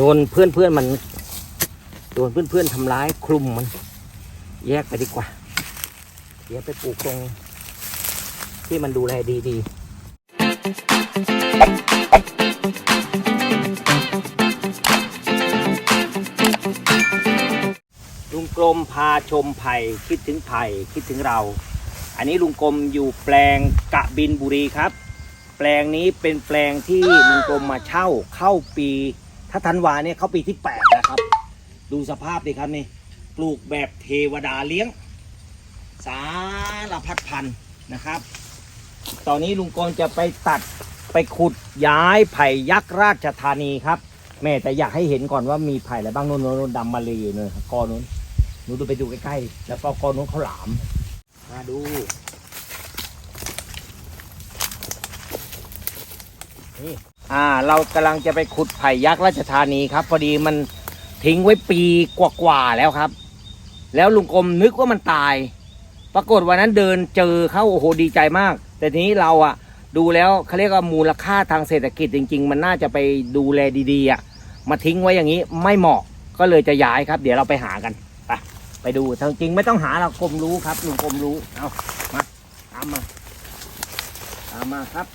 โดนเพื่อนเพื่อนมัน โดนเพื่อนเพื่อนทำร้ายคลุมมัน แยกไปดีกว่าเดี๋ยวไปปลูกตรงที่มันดูแลดีๆ ลุงกลมพาชมไผ่คิดถึงไผ่คิดถึงเรา อันนี้ลุงกลมอยู่แปลงกะบินบุรีครับ แปลงนี้เป็นแปลงที่ลุงกลมมาเช่าเข้าปี ถ้าธันวาเนี่ยเขาปีที่แปดนะครับ ดูสภาพดิครับนี่ปลูกแบบเทวดาเลี้ยง สารพัดพันธุ์นะครับ ตอนนี้ลุงกลจะไปตัดไปขุดย้ายไผ่ยักษ์ราชธานีครับ แม่แต่อยากให้เห็นก่อนว่ามีไผ่อะไรบ้างโน่นโน่นโน่นดำมาเลยอยู่เลยกอนู้นหนูดูไปดูใกล้ๆแล้วก็กอนู้นเขาหลาม มาดูนี่ อ่า เรากำลังจะไปขุดไผ่ยักษ์ราชธานีครับ พอดีมันทิ้งไว้ปีกว่าๆแล้วครับ แล้วลุงกรมนึกว่ามันตาย ปรากฏวันนั้นเดินเจอเขาโอ้โหดีใจมาก แต่ทีนี้เราอะดูแล้วเขาเรียกว่ามูลค่าทางเศรษฐกิจจริง ๆ มันน่าจะไปดูแลดีๆอะมาทิ้งไว้อย่างนี้ไม่เหมาะก็เลยจะย้ายครับ เดี๋ยวเราไปหากันไปไปดูทางจริงไม่ต้องหาเรากรมรู้ครับลุงกรมรู้เอามาตามมาตามมาครับ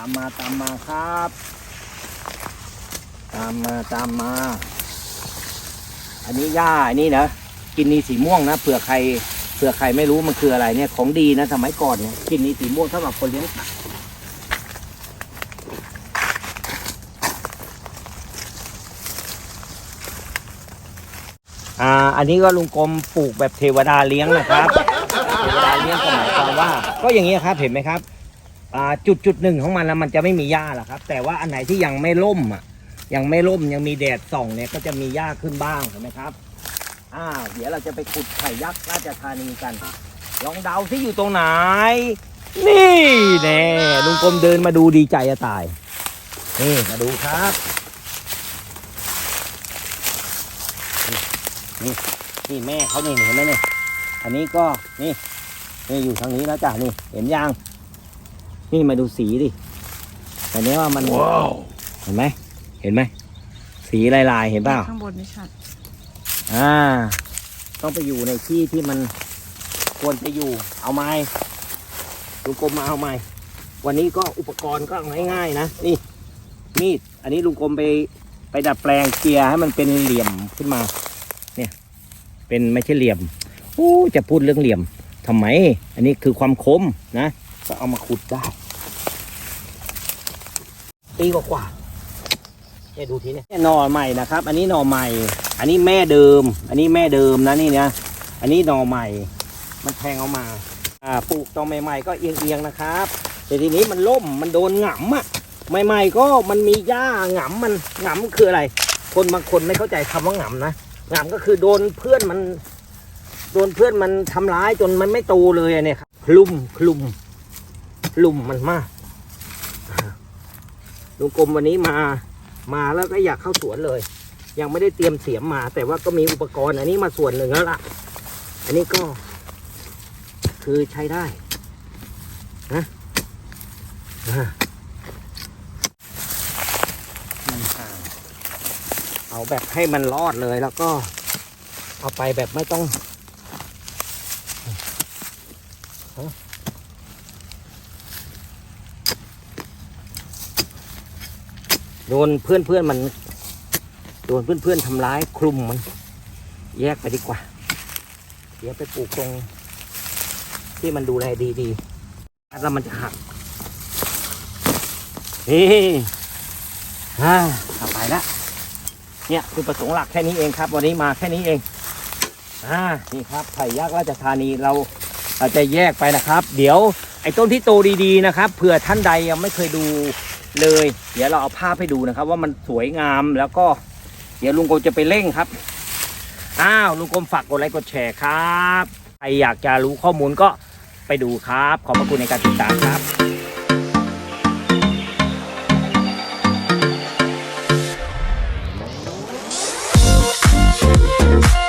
ามมาตามมาครับ ตามมาตามมา อันนี้หญ้าอันนี้นะกินนีสีม่วงนะเผื่อใครเผื่อใครไม่รู้มันคืออะไรเนี่ยของดีนะสมัยก่อนเนี่ยกินนีสีม่วงสำหรับคนเลี้ยงสัตว์อ่าอันนี้ก็ลุงกรมปลูกแบบเทวดาเลี้ยงนะครับเทวดาเลี้ยงก็หมายความว่า ก็อย่างนี้ครับเห็นไหมครับ จุดจุดหนึ่งของมันแล้วมันจะไม่มีหญ้าหรอกครับ แต่ว่าอันไหนที่ยังไม่ล่มอะ ยังไม่ล่มยังมีแดดส่องเนี่ยก็จะมีหญ้าขึ้นบ้างเห็นไหมครับอ้าวเดี๋ยวเราจะไปขุดไผ่ยักษ์ราชธานีกัน ลองเดาที่อยู่ตรงไหน นี่แน่ลุงกรมเดินมาดูดีใจจะตายนี่มาดูครับนี่นี่แม่เขานี่เห็นไหมเนี่ยอันนี้ก็นี่นี่อยู่ทางนี้แล้วจ้ะนี่เห็นยัง นี่มาดูสีดิแต่เนี้ยว่ามันเห็นไหมเห็นไหมสีลายลายๆเห็นเปล่าข้างบนไม่ชัดอ่า ต้องไปอยู่ในที่ที่มันควรจะอยู่เอาไม้ลุงกรมมาเอาไม้วันนี้ก็อุปกรณ์ก็ง่ายๆนะนี่มีดอันนี้ลุงกรมไปไปดัดแปลงเกียร์ให้มันเป็นเหลี่ยมขึ้นมา เนี่ย เป็นไม่ใช่เหลี่ยมโอ้จะพูดเรื่องเหลี่ยมทำไม อันนี้คือความคมนะ ก็เอามาขุดได้ ปีกว่าๆเนี่ยดูทีเนี่ยหน่อใหม่นะครับ อันนี้หน่อใหม่ อันนี้แม่เดิม อันนี้แม่เดิมนะนี่นะอันนี้หน่อใหม่ มันแทงออกมาอ่าปลูกตอนใหม่ ๆ ก็เอียงๆนะครับแต่ทีนี้มันล่มมันโดนหงำอะใหม่ ๆ ก็มันมีหญ้าหงำมันหงำคืออะไร คนบางคนไม่เข้าใจคำว่าหงำนะหงำก็คือโดนเพื่อนมัน โดนเพื่อนมันทำร้ายจนมันไม่โตเลยเนี่ยครับคลุมคลุมคลุมมันมาก ลุงกรมวันนี้มา มาแล้วก็อยากเข้าสวนเลย ยังไม่ได้เตรียมเสียมมา แต่ว่าก็มีอุปกรณ์อันนี้มาส่วนหนึ่งแล้วล่ะ อันนี้ก็ คือใช้ได้นะมันห่างเอาแบบให้มันรอดเลยแล้วก็ เอาไปแบบไม่ต้อง โดนเพื่อนเพื่อนๆมัน โดนเพื่อนๆทำร้ายคลุมมัน แยกไปดีกว่า เดี๋ยวไปปลูกตรง ที่มันดูแลดีๆแล้วมันจะหัก นี่ฮ่าเอาไปละเนี่ยคือประสงค์หลักแค่นี้เองครับ วันนี้มาแค่นี้เองอ่านี่ครับไผ่ยักษ์ราชธานีเราเราจะแยกไปนะครับ เดี๋ยวไอ้ต้นที่โตดีๆนะครับเผื่อท่านใดยังไม่เคยดู เลย เดี๋ยวเราเอาภาพให้ดูนะครับ ว่ามันสวยงามแล้วก็ เดี๋ยวลุงกรมจะไปเร่งครับ อ้าวลุงกรมฝากกดไลค์กดแชร์ครับ ใครอยากจะรู้ข้อมูลก็ไปดูครับ ขอบพระคุณในการติดตามครับ